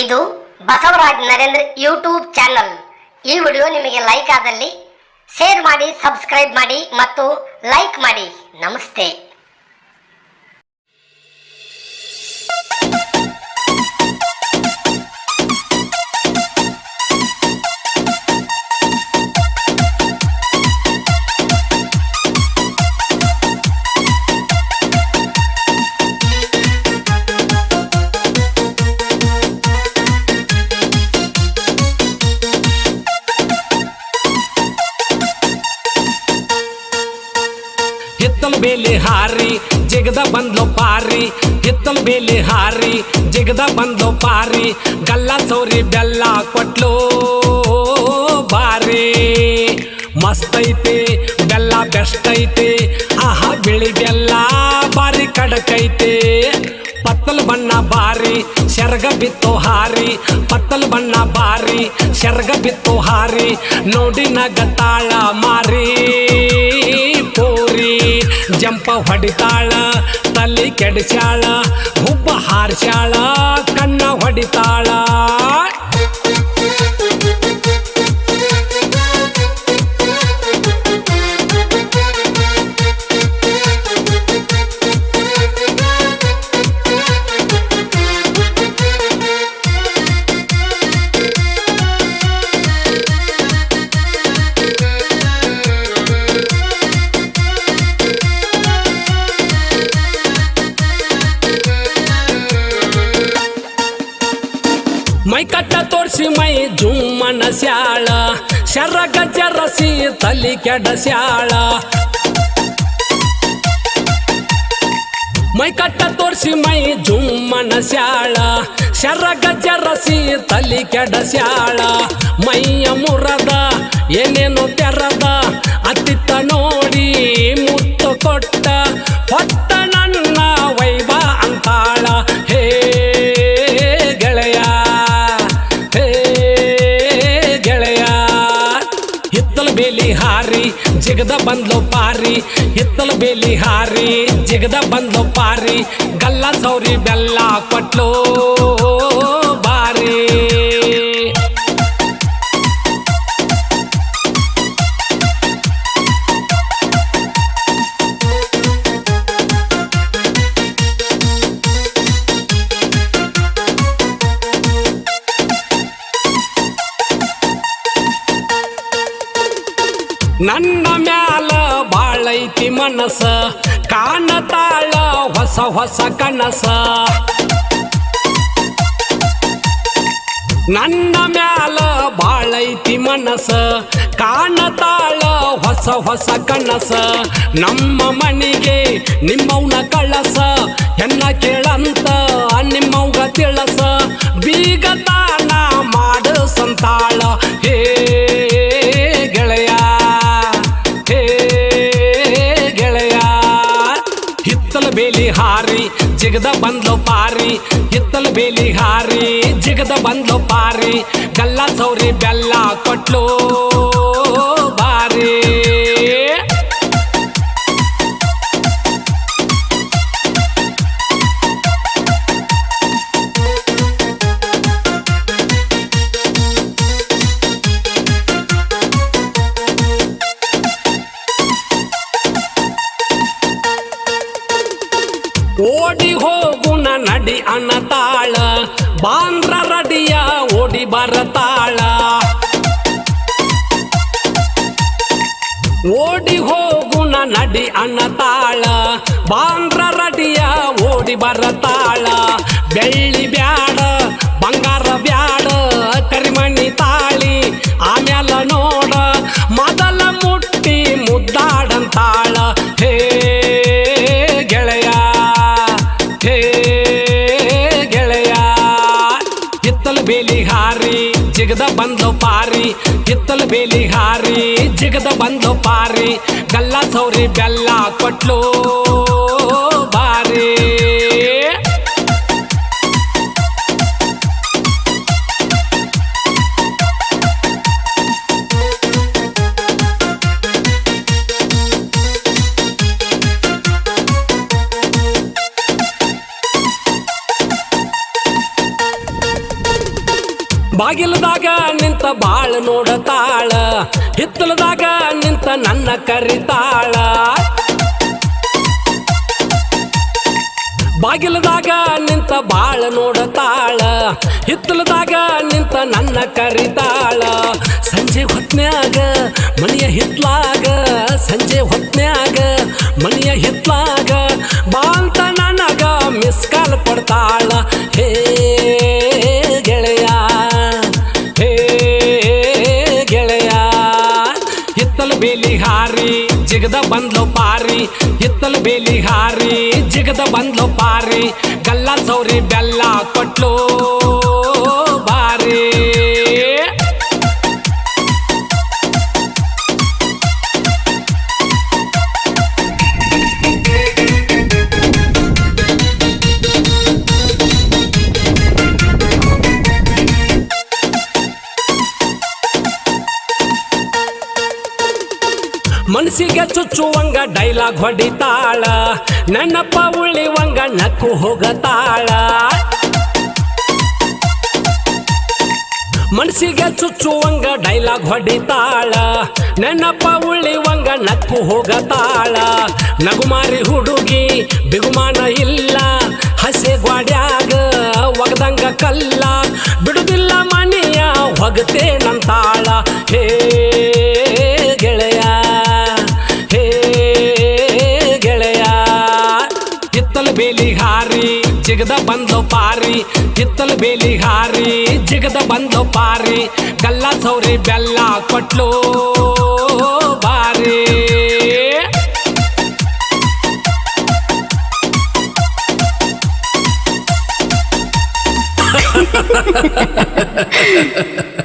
ಇದು Basavaraj Narendra YouTube channel. ಈ video ನಿಮಗೆ ಲೈಕ್ ಆದಲ್ಲಿ ಶೇರ್ ಮಾಡಿ ಸಬ್ಸ್ಕ್ರೈಬ್ ಮಾಡಿ ಮತ್ತು ಲೈಕ್ ಮಾಡಿ. ನಮಸ್ತೆ. ಬೇಲಿ ಹಾರಿ, ಜಿಗದ ಬಂದ್ಲು ಪಾರಿ, ಹಿತ್ತಲ ಬೇಲಿ ಹಾರಿ, ಜಿಗದ ಬಂದ್ಲು ಪಾರಿ, ಗಲ್ಲ ಸೌರಿ ಬೆಲ್ಲ ಕೊಟ್ಲು ಬಾರಿ. ಮಸ್ತ್ ಐತಿ ಬೆಲ್ಲ ಬೆಸ್ಟ್ ಐತಿ ಆಹಾ ಬಿಳಿ ಬೆಲ್ಲ ಬಾರಿ ಕಡಕೈತಿ. ಪತ್ತಲ್ ಬಣ್ಣ ಬಾರಿ, ಶರ್ಗ ಬಿತ್ತೋ ಹಾರಿ, ಪತ್ತಲ್ ಬಣ್ಣ ಬಾರಿ, ಶರ್ಗ ಬಿತ್ತೋ ಹಾರಿ, ನೋಡಿ ನಗತಾಳ ಜಂಪ ಹೊಡಿತಾಳ ತಲೆ ಕೆಡಿಸ್ಯಾಳ ಹುಬ್ಬ ಹಾರ್ಸ್ಯಾಳ ಕಣ್ಣ ಹೊಡಿತಾಳ. ಮೈ ಕಟ್ಟ ತೋರಿಸಿ, ಮೈ ಜುಮ್ಮನ ಸ್ಯಾಳ. ಶರ ಗಜರಸಿ ತಲಿ ಕೆಡಸ್ಯಾಳ ಮೈ ಕಟ್ಟ ತೋರಿಸಿ, ಮೈ ಜುಮ್ಮನ ಸ್ಯಾಳ. ಶರ ಗಜರಸಿ ತಲಿ ಕೆಡಸ್ಯಾಳ ಮೈಯ ಮುರದ ಏನೇನು ತೆರದ, ಅತ್ತಿತ್ತ ನೋಡಿ ಮುತ್ತು ಕೊಟ್ಟ. ಬಂದ್ಲು ಪಾರಿ ಹಿತ್ತಲ ಬೇಲಿ ಹಾರಿ ಜಿಗದ ಬಂದ್ಲು ಪಾರಿ ಗಲ್ಲ ಸೌರಿ ಬೆಲ್ಲ ಕೊಟ್ಲು ಬಾರಿ. ನನ್ನ ಬಾಳೈತಿ ಮನಸ ಕಾಣತಾಳ ಹೊಸ ಹೊಸ ಕನಸ. ನನ್ನ ಮ್ಯಾಲ ಬಾಳೈತಿ ಮನಸ ಕಾಣತಾಳ ಹೊಸ ಹೊಸ ಕನಸ. ನಮ್ಮ ಮನೆಗೆ ನಿಮ್ಮವನ ಕಳಸ ಎನ್ನ ಕೇಳಂತ ನಿಮ್ಮವ್ಗ ತಿಳಸ. ಬೀಗತಾನ ಮಾಡು ಸಂತಾಳ, ಹೇ ಜಿಗದ ಬಂದ್ಲು ಪಾರಿ ಹಿತ್ತಲ ಬೇಲಿ ಹಾರಿ ಜಿಗದ ಬಂದ್ಲು ಪಾರಿ ಗಲ್ಲ ಸೌರಿ ಬೆಲ್ಲ ಕೊಟ್ಲು ಅನ್ನತಾಳ ಬಾಂದ್ರ ರಡಿಯ ಓಡಿ ಬರತಾಳ. ಓಡಿ ಹೋಗುಣ ನಡಿ ಅಣತಾಳ ಬಾಂದ್ರ ರಡಿಯ ಓಡಿ ಬರತಾಳ. ಬೆಳ್ಳಿ ಜಿಗದ ಬಂದು ಪಾರಿ ಕಿತ್ತಲು ಬೇಲಿ ಹಾರಿ ಜಿಗದ ಬಂದು ಪಾರಿ ಗಲ್ಲ ಸೌರಿ ಬೆಲ್ಲ ಕೊಟ್ಲು. ಬಾಗಿಲದಾಗ ನಿಂತ ಬಾಳ ನೋಡತಾಳ, ಹಿತ್ತಲದಾಗ ನಿಂತ ನನ್ನ ಕರಿತಾಳ. ಬಾಗಿಲದಾಗ ನಿಂತ ಬಾಳ ನೋಡತಾಳ, ಹಿತ್ತಲದಾಗ ನಿಂತ ನನ್ನ ಕರಿತಾಳ. ಸಂಜೆ ಹೊತ್ನ್ಯಾಗ ಮನೆಯ ಹಿತ್ಲಾಗ ಸಂಜೆ ಹೊತ್ನ್ಯಾಗ ಜಿಗದ ಬಂದ್ಲು ಪಾರಿ ಹಿತ್ತಲು ಬೇಲಿ ಹಾರಿ ಜಿಗದ ಬಂದ್ಲು ಪಾರಿ ಗಲ್ಲ ಸೌರಿ ಬೆಲ್ಲ ಕೊಟ್ಲು. ಮನಸ್ಸಿಗೆ ಚುಚ್ಚುವಂಗ ಡೈಲಾಗ್ ಹೊಡಿತಾಳ. ನನ್ನಪ್ಪ ಉಳಿವಂಗ ನಕ್ಕು ಹೋಗತಾಳ. ಮನ್ಸಿಗೆ ಚುಚ್ಚುವಂಗ ಡೈಲಾಗ್ ಹೊಡಿತಾಳ. ನೆನಪ ಉಳಿವಂಗ ನಕ್ಕು ಹೋಗತಾಳ. ನಗುಮಾರಿ ಹುಡುಗಿ ಬಿಗುಮಾನ ಇಲ್ಲ. ಹಸೆ ಗ್ವಾಡ್ಯಾಗ ಒಗದಂಗ ಕಲ್ಲ. ಬಿಡುದಿಲ್ಲ ಮನೆಯ ಹೊಗತೇನಂತಾಳ ಹೇ ಜಿಗದ ಬಂದ್ಲು ಪಾರಿ ಕಿತ್ತಲು ಬೇಲಿ ಹಾರಿ ಜಿಗದ ಬಂದ್ಲು ಪಾರಿ ಕಲ್ಲ ಸೌರಿ ಬೆಲ್ಲ ಕೊಟ್ಲು ಬಾರಿ.